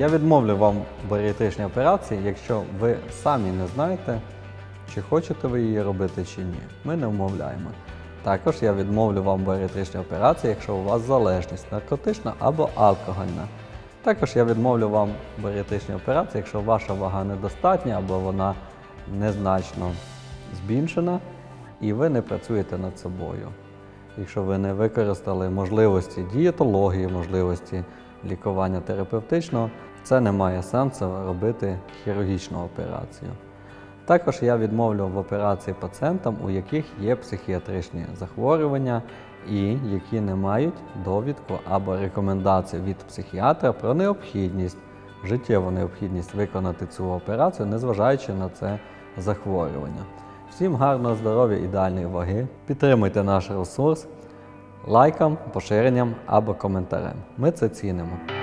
Я відмовлю вам в баріатричній операції, якщо ви самі не знаєте, чи хочете ви її робити чи ні. Ми не вмовляємо. Також я відмовлю вам в баріатричній операції, якщо у вас залежність наркотична або алкогольна. Також я відмовлю вам в баріатричній операції, якщо ваша вага недостатня або вона незначно збільшена і ви не працюєте над собою. Якщо ви не використали можливості дієтології, можливості лікування терапевтичного, це не має сенсу робити хірургічну операцію. Також я відмовлю в операції пацієнтам, у яких є психіатричні захворювання і які не мають довідку або рекомендацію від психіатра про необхідність, життєву необхідність виконати цю операцію, незважаючи на це захворювання. Всім гарного здоров'я, ідеальної ваги. Підтримуйте наш ресурс лайком, поширенням або коментарем. Ми це цінимо.